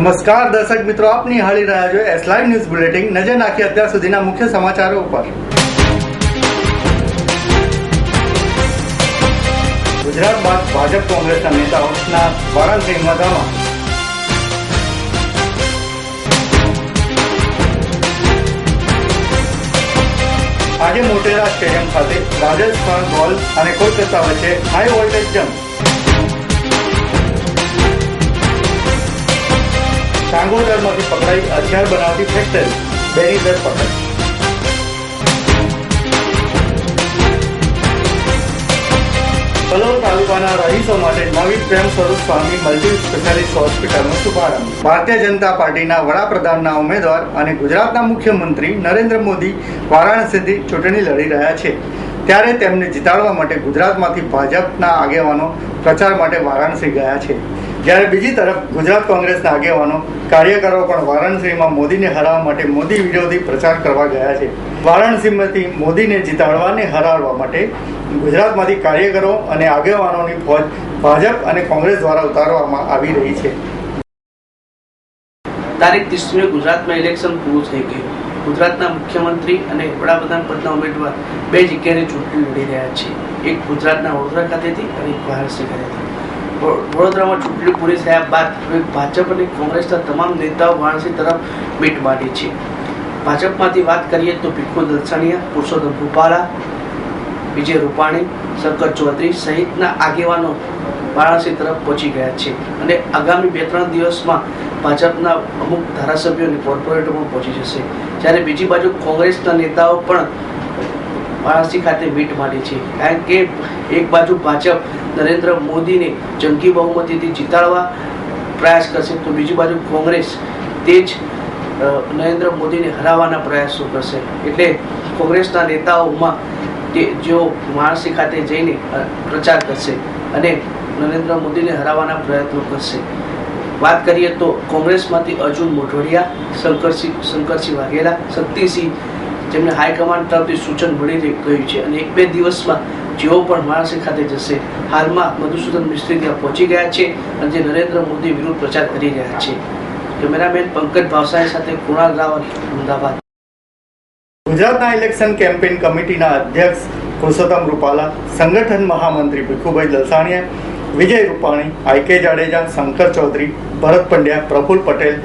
નમસ્કાર દર્શક મિત્રો આપ નિહાળી રહ્યા છો એસ લાઈવ ન્યૂઝ બુલેટિન નજર નાખી અત્યાર સુધીના મુખ્ય સમાચારો ઉપર. ગુજરાત બાદ ભાજપ કોંગ્રેસના નેતાઓના વારાણસીમાં ધામા આજે મોટેરા સ્ટેડિયમ ખાતે રાજસ્થાન ગોલ અને કોલકાતા વચ્ચે હાઈ વોલ્ટેજ જંગ ચાંગોદરમાંથી પકડાઈ હથિયાર બનાવતી ફેક્ટરી બેની ધરપકડ. કલોલ તાલુકાના રહીશો માટે નવી પ્રેમ સ્વરૂપ સ્વામી મલ્ટી સ્પેશિયાલિસ્ટ હોસ્પિટલનો શુભારંભ. ભારતીય જનતા પાર્ટીના વડાપ્રધાનના ઉમેદવાર અને ગુજરાતના મુખ્યમંત્રી નરેન્દ્ર મોદી વારાણસીથી ચૂંટણી લડી રહ્યા છે. ત્યારે તેમને જીતાડવા માટે ગુજરાતમાંથી ભાજપના આગેવાનો પ્રચાર માટે વારાણસી ગયા છે. જ્યારે બીજી તરફ ગુજરાત કોંગ્રેસના આગેવાનો કાર્યકરો પણ વારાણસીમાં મોદીને હરાવવા માટે મોદી વિરોધી પ્રચાર કરવા ગયા છે. વારાણસીમાંથી મોદીને જીતાડવાને હરાવવા માટે ગુજરાતમાંથી કાર્યકરો અને આગેવાનોની ફોજ ભાજપ અને કોંગ્રેસ દ્વારા ઉતારવામાં આવી રહી છે. તારીખ ત્રીસમીએ ગુજરાતમાં ઇલેક્શન પૂરું થઈ ગયું. ગુજરાતના મુખ્યમંત્રી અને વડાપ્રધાન પદના ઉમેદવાર બે જગ્યાએ ચૂંટણી લડી રહ્યા છે. એક ગુજરાતના વડોદરા ખાતેથી અને એક મહારાષ્ટ્ર ખાતેથી. વડોદરામાં ચૂંટણી પૂરી થયા બાદ હવે ભાજપ અને કોંગ્રેસના તમામ નેતાઓ વારાણસી તરફ મીટ માંડી છે. ભાજપમાંથી વાત કરીએ તો ભીખુ દલસાણીયા, પુરુષોત્તમ રૂપાલા, વિજય રૂપાણી, શંકર ચૌધરી સહિતના આગેવાનો વારાણસી તરફ પહોંચી ગયા છે અને આગામી બે ત્રણ દિવસમાં ભાજપના અમુક ધારાસભ્યો અને કોર્પોરેટરો પણ પહોંચી જશે. જ્યારે બીજી બાજુ કોંગ્રેસના નેતાઓ પણ વારાણસી ખાતે મીટ માંડી છે. કારણ કે એક બાજુ ભાજપ નરેન્દ્ર મોદીને જંગી બહુમતીથી જીતાડવા પ્રયાસ કરશે, તો બીજી બાજુ કોંગ્રેસ તે જ નરેન્દ્ર મોદીને હરાવવાના પ્રયાસો કરશે. એટલે કોંગ્રેસના નેતાઓમાં તે જેઓ વારાણસી ખાતે જઈને પ્રચાર કરશે અને નરેન્દ્ર મોદીને હરાવવાના પ્રયત્નો કરશે. વાત કરીએ તો કોંગ્રેસમાંથી અર્જુન મોઢોડિયા, શંકરસિંહ શંકરસિંહ વાઘેલા, શક્તિસિંહ જેમને હાઈકમાન્ડ તરફથી સૂચન મળી ગયું છે. અને એક બે દિવસમાં જેઓ પણ વારાણસી ખાતે જશે, હાલમાં મધુસૂદન મિસ્ત્રી ત્યાં પહોંચી ગયા છે અને જે નરેન્દ્ર મોદી વિરુદ્ધ પ્રચાર કરી રહ્યા છે. કેમેરામેન પંકજ ભાવસાણી સાથે કુણાલ રાવલ, અમદાવાદ. ગુજરાતના ઇલેક્શન કેમ્પેન કમિટીના અધ્યક્ષ પુરુષોત્તમ રૂપાલા, સંગઠન મહામંત્રી Bhikhubhai Dalsaniya Vijay Rupani, I K Jadeja, Shankar Chaudhary, Bharat Pandya Praful Patel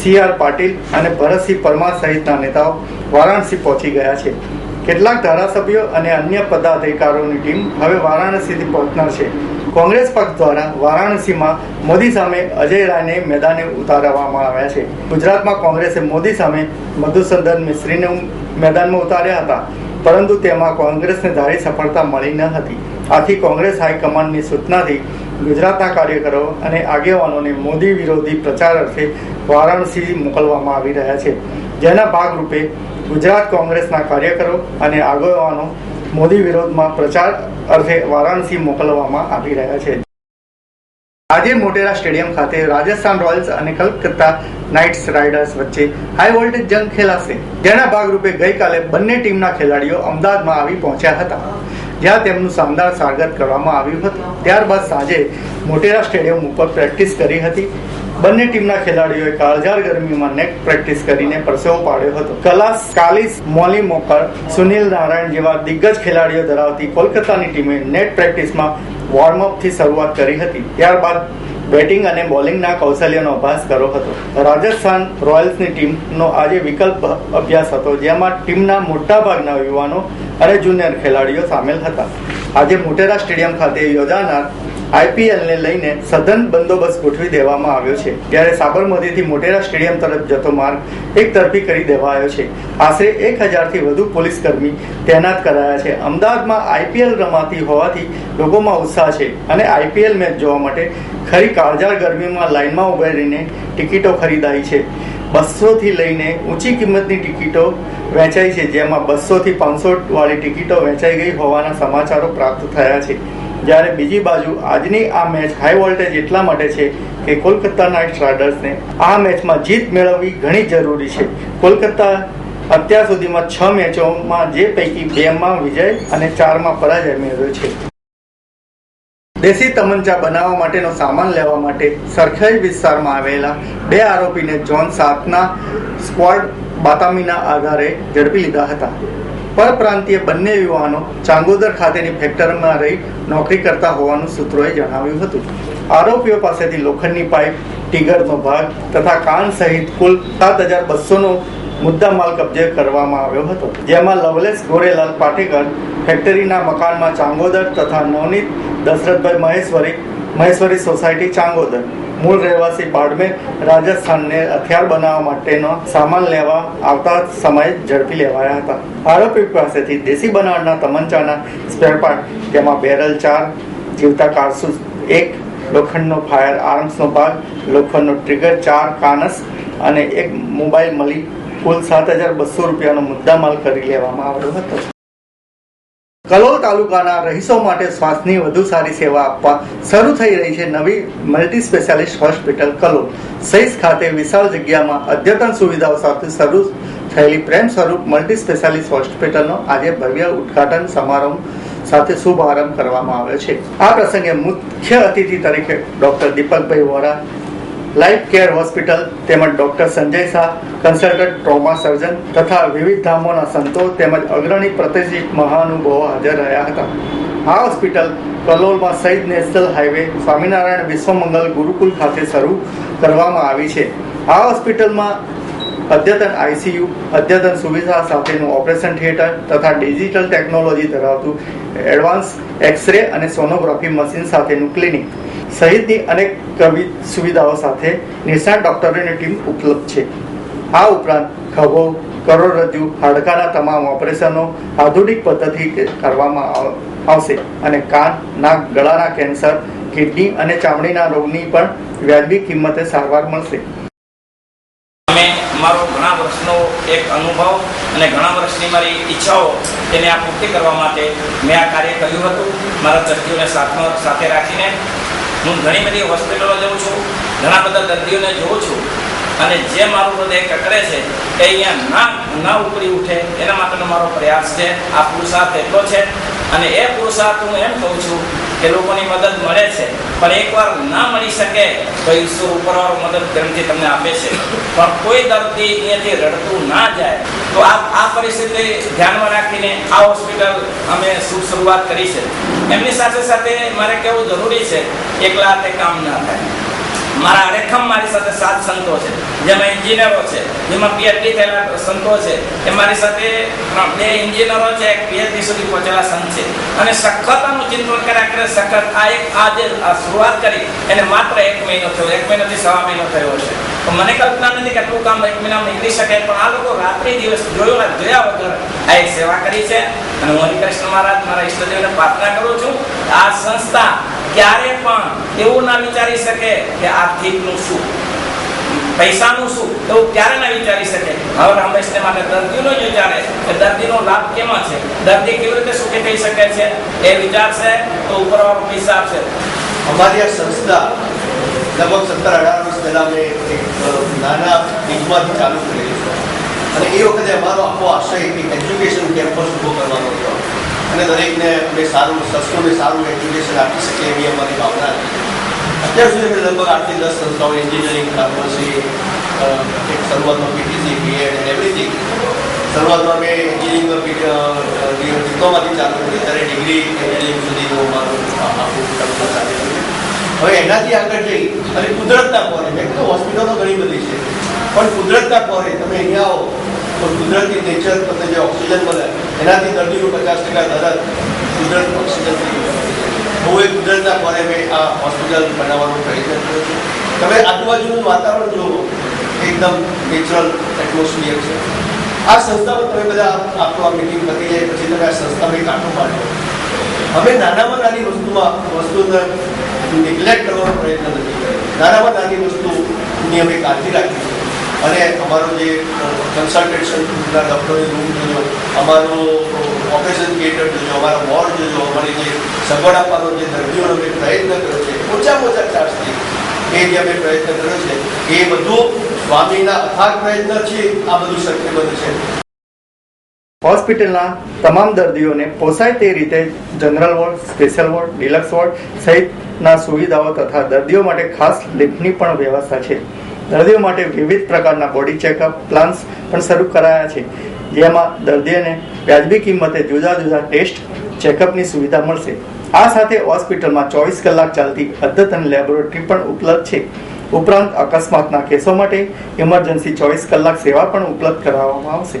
C R Patil અને ભરતસિંહ પરમાર સહિતના નેતાઓ વારાણસી પહોંચી ગયા છે. કેટલાક ધારાસભ્યો અને અન્ય પદાધિકારીઓની ટીમ હવે વારાણસીથી પહોંચનાર છે. કોંગ્રેસ પક્ષ દ્વારા વારાણસીમાં મોદી સામે અજય રાયને મેદાને ઉતારવામાં આવ્યા છે. ગુજરાતમાં કોંગ્રેસે મોદી સામે મધુસૂદન મિશ્રીને મેદાનમાં ઉતાર્યા હતા. પરંતુ તેમાં કોંગ્રેસને ધારી સફળતા મળી ન હતી. આથી કોંગ્રેસ હાઈકમાન્ડની સૂચનાથી ગુજરાતના કાર્યકરો અને આગેવાનોને મોદી વિરોધી પ્રચાર અર્થે વારાણસી મોકલવામાં આવી રહ્યા છે. જેના ભાગરૂપે ગુજરાત કોંગ્રેસના કાર્યકરો અને આગેવાનો મોદી વિરોધમાં પ્રચાર અર્થે વારાણસી મોકલવામાં આવી રહ્યા છે. આજે મોટેરા સ્ટેડિયમ ખાતે રાજસ્થાન રોયલ્સ અને કલકત્તા નાઇટ્સ રાઇડર્સ વચ્ચે હાઈ વોલ્ટેજ જંગ ખેલાશે. જેના ભાગરૂપે ગઈકાલે બંને ટીમના ખેલાડીઓ અમદાવાદમાં આવી પહોંચ્યા હતા. જ્યાં તેમનું શાનદાર સ્વાગત કરવામાં આવ્યું હતું. ત્યારબાદ સાંજે મોટેરા સ્ટેડિયમ ઉપર પ્રેક્ટિસ કરી હતી. બંને ટીમના ખેલાડીઓએ કાળઝાળ ગરમીમાં નેટ પ્રેક્ટિસ કરીને પરસેવો પાડ્યો હતો. Class Kallis, Morne Morkel, Sunil Narine જેવા દિગ્ગજ ખેલાડીઓ ધરાવતી કોલકાતાની ટીમે નેટ પ્રેક્ટિસમાં વોર્મઅપથી શરૂઆત કરી હતી. ત્યારબાદ બેટિંગ અને બોલિંગના કૌશલ્યનો અભ્યાસ કર્યો હતો. રાજસ્થાન રોયલ્સની ટીમનો આજે વિકલ્પ અભ્યાસ હતો, જેમાં ટીમના મોટાભાગના યુવાનો અને જુનિયર ખેલાડીઓ સામેલ હતા. આજે મોટેરા સ્ટેડિયમ ખાતે યોજાનાર આઈપીએલને લઈને સઘન બંદોબસ્ત ગોઠવી દેવામાં આવ્યો છે. ત્યારે સાબરમતીથી મોટેરા સ્ટેડિયમ તરફ જતો માર્ગ એક તરફી કરી દેવાયો છે. આશરે એક હજારથી વધુ પોલીસ કર્મી તૈનાત કરાયા છે. અમદાવાદમાં આઈપીએલ રમાતી હોવાથી લોકોમાં ઉત્સાહ છે અને આઈપીએલ મેચ જોવા માટે ખરી કાળજાળ ગરમીમાં લાઇનમાં ઊભા રહીને ટિકિટો ખરીદાઈ છે. બસોથી લઈને ઊંચી કિંમતની ટિકિટો વેચાઈ છે. જેમાં બસોથી પાંચસો વાળી ટિકિટો વેચાઈ ગઈ હોવાના સમાચારો પ્રાપ્ત થયા છે. જ્યારે બીજી બાજુ આજની આ મેચ હાઈ વોલ્ટેજ એટલા માટે છે કે કોલકાતા નાઇટ રાઇડર્સને આ મેચમાં જીત મેળવવી ઘણી જરૂરી છે. કોલકાતા અત્યાર સુધીમાં છ મેચોમાં જે પૈકી બેમાં વિજય અને ચારમાં પરાજય મેળવ્યો છે. દેશી તમંચા બનાવવા માટેનો સામાન લેવા માટે સરખેજ વિસ્તારમાં આવેલા બે આરોપીને જોન સાતના સ્ક્વોડ બાતામીના આધારે ઝડપી લીધા હતા. પરપ્રાંતીય બંને યુવાનો ચાંગોદર ખાતેની ફેક્ટરીમાં રહી નોકરી કરતા હોવાનું સૂત્રોએ જણાવ્યું હતું. આરોપીઓ પાસેથી લોખંડની પાઇપ, ટીગરનો ભાગ તથા કાન સહિત કુલ સાત હજાર બસોનો મુદ્દામાલ કબજે કરવામાં આવ્યો હતો. જેમાં લવલેશ ગોરેલાલ પાટેકર ફેક્ટરીના મકાનમાં ચાંગોદર તથા નવનીત દશરથભાઈ મહેશ્વરી મહેશ્વરી સોસાયટી ચાંગોદર મૂળ રહેવાસી બાડમેર રાજસ્થાનને હથિયાર બનાવવા માટેનો સામાન લેવા આવતા સમયે ઝડપી લેવાયા હતા. આરોપી પાસેથી દેશી બનાવટના તમંચાના સ્પેરપાર્ટ તેમાં બેરલ ચાર, જીવતા કારસૂસ એક, લોખંડનો ફાયર આર્મ્સનો ભાગ, લોખંડનો ટ્રિગર ચાર, કાનસ અને એક મોબાઈલ મળી કુલ સાત હજાર બસો રૂપિયાનો મુદ્દામાલ કરી લેવામાં આવ્યો હતો. કલોલ તાલુકાના રહીશો માટે શ્વાસની વધુ સારી સેવા આપવા શરૂ થઈ રહી છે નવી મલ્ટી સ્પેશિયાલિસ્ટ હોસ્પિટલ કલોલ. સહીસ ખાતે વિશાળ જગ્યામાં અદ્યતન સુવિધાઓ સાથે શરૂ થયેલી પ્રેમ સ્વરૂપ મલ્ટી સ્પેશિયાલિસ્ટ હોસ્પિટલનો આજે ભવ્ય ઉદ્ઘાટન સમારંભ સાથે શુભારંભ કરવામાં આવ્યો છે. આ પ્રસંગે મુખ્ય અતિથિ તરીકે doctor Deepakbhai Vora Life Care hospital તેમજ doctor Sanjay Shah, consultant trauma surgeon તથા વિવિધ ધામોના સંતો તેમજ અગ્રણી પ્રતિષ્ઠિત મહાનુભાવો હાજર રહ્યા હતા. આ હોસ્પિટલ કલોલમાં શહીદ નેશનલ હાઈવે સ્વામિનારાયણ વિશ્વમંગલ ગુરુકુલ ખાતે શરૂ કરવામાં આવી છે. આ હોસ્પિટલમાં અદ્યતન આઈસીયુ, અદ્યતન સુવિધા સાથેનું ઓપરેશન થિયેટર તથા ડિજિટલ ટેકનોલોજી ધરાવતું એડવાન્સ એક્સરે અને સોનોગ્રાફી મશીન સાથેનું ક્લિનિક. સહિતની અનેક કવિ સુવિધાઓ સાથે નિષ્ણાત ડોક્ટરોની ટીમ ઉપલબ્ધ છે. આ ઉપરાંત ખભો કરોડરજ્જુ, હાડકાના તમામ ઓપરેશનો આધુનિક પદ્ધતિ કરવામાં આવ- આવશે અને કાન, નાક, ગળાના કેન્સર, કિડની અને ચામડીના રોગની પણ વ્યાજબી કિંમતે સારવાર મળશે. અમે મારો ઘણા વર્ષનો એક અનુભવ અને ઘણા વર્ષની મારી ઈચ્છાઓ તેને આ પૂર્તિ કરવા માટે મેં આ કાર્ય કર્યું હતું. મારા દર્દીઓને સાથમાં સાથે રાખીને હું ઘણી બધી હોસ્પિટલો જાઉં છું, ઘણા બધા દર્દીઓને જોઉં છું, અને જે મારું હૃદય કકડે છે એ અહીંયા ના ઉપરી ઉઠે, એના માટેનો મારો પ્રયાસ છે. આ પુરુષાર્થ એટલો છે, અને એ પુરુષાર્થ હું એમ કહું છું કે લોકોની મદદ મળે છે, પણ એકવાર ના મળી શકે, તો ઈશ્વર ઉપરવાળો મદદ ગ્રંથિ તમને આપે છે. પણ કોઈ દર્દી અહીંયાથી રડતું ના જાય, તો આ આ પરિસ્થિતિ ધ્યાનમાં રાખીને આ હોસ્પિટલ અમે શું શરૂઆત કરી છે. એમની સાથે સાથે મારે કહેવું જરૂરી છે, એકલા હાથે કામ ના થાય. મારા અરેખમ મારી સાથે સાત સંતો છે. જેમાં એન્જિનિયરો છે, જેમાં પીએચડી થયેલા સંતો છે, એ મારી સાથે બે એન્જિનિયરો છે, એક પીએચડી સુધી પહોંચેલા સંત છે. અને સખતનું ચિંતન કર્યા કરે સખત આ એક આ જે શરૂઆત કરી, એને માત્ર એક મહિનો થયો, એક મહિનોથી સવા મહિનો થયો છે તો મને કલ્પના નથી કે આટલું કામ એક મહિનામાં નીકળી શકે, પણ આ લોકો રાત્રિ દિવસ જોયો ના જોયા વગર આ એક સેવા કરી છે. અને હું હરિકૃષ્ણ મહારાજ, મારા ઈષ્ટદેવને પ્રાર્થના કરું છું, આ સંસ્થા ક્યારે પણ એવું ના વિચારી શકે કે આર્થિકનું શું, પૈસાનું શું, એવું ક્યારે ના વિચારી શકે. હવે હંમેશને માટે દર્દીનો જ વિચારે કે દર્દીનો લાભ કેમાં છે, દર્દી કેવી રીતે સુખી થઈ શકે છે, એ વિચારશે તો ઉપરવાળો પૈસા આપશે. અમારી આ સંસ્થા લગભગ સત્તર અઢાર પહેલાં મેં એક નાના બીજમાંથી ચાલુ કરેલી અને એ વખતે અમારો આખો આશય એક એજ્યુકેશન કેમ્પસ ઊભો કરવાનો હતો. અને દરેકને અમે સારું સસ્તું સારું એજ્યુકેશન આપી શકીએ એવી અમારી ભાવના હતી. અત્યાર સુધી અમે લગભગ આઠથી દસ સંસ્થાઓ એન્જિનિયરિંગ ફાર્મસી એક શરૂઆતમાં પીટીસી બીએડ એન્ડ એવરીથિંગ શરૂઆતમાં મેં એન્જિનિયરિંગમાં ડિપ્લોમાથી ચાલુ કરી. ત્યારે ડિગ્રી એન્જિનિયરિંગ સુધીનું અમારું આ- આખું campus ચાલે છે હવે એનાથી આગળ જઈ, અને કુદરતના કોરે મેં કીધું હોસ્પિટલો ઘણી બધી છે, પણ કુદરતના કોરે તમે અહીંયા આવો, તો કુદરતી નેચર તમને જે ઓક્સિજન મળે, એનાથી દર્દીનું પચાસ ટકા દરદ કુદરત ઓક્સિજનથી હું એ કુદરતના કોરે મેં આ હોસ્પિટલ બનાવવાનો પ્રયત્ન કર્યો તમે આજુબાજુનું વાતાવરણ જુઓ, એકદમ નેચરલ એટમોસ્ફિયર છે. આ સંસ્થામાં તમે બધા આપણું આ મિટિંગ પતી જાય, પછી તમે આ સંસ્થામાં એક આટો અમે નાનામાં નાની વસ્તુમાં વસ્તુને નિગ્લેક્ટ કરવાનો પ્રયત્ન નથી કર્યો. નાનામાં નાની વસ્તુની અમે કાળજી રાખી છે. અને અમારો જે કન્સલ્ટેશનના ડૉક્ટરની રૂમ જોજો અમારો ઓપરેશન થિયેટર જોજો અમારા વોર્ડ જોજો અમારી જે સગવડ આપવાનો જે દર્દીઓનો અમે પ્રયત્ન કર્યો છે, ઓછામાં ઓછા ચાર્જથી એ જે અમે પ્રયત્ન કર્યો છે, એ બધું સ્વામીના અથાગ પ્રયત્ન છે, આ બધું શક્ય બધું છે. હોસ્પિટલના તમામ દર્દીઓને પોસાય તે રીતે general ward, special ward, deluxe ward સહિતના સુવિધાઓ તથા દર્દીઓ માટે ખાસ લિફ્ટની પણ વ્યવસ્થા છે. દર્દીઓ માટે વિવિધ પ્રકારના બોડી ચેકઅપ પ્લાન્સ પણ શરૂ કરાયા છે, જેમાં દર્દીઓને વ્યાજબી કિંમતે જુદા જુદા ટેસ્ટ ચેકઅપની સુવિધા મળશે. આ સાથે હોસ્પિટલમાં ચોવીસ કલાક ચાલતી અદ્યતન લેબોરેટરી પણ ઉપલબ્ધ છે. ઉપરાંત અકસ્માતના કેસો માટે ઇમરજન્સી ચોવીસ કલાક સેવા પણ ઉપલબ્ધ કરાવવામાં આવશે.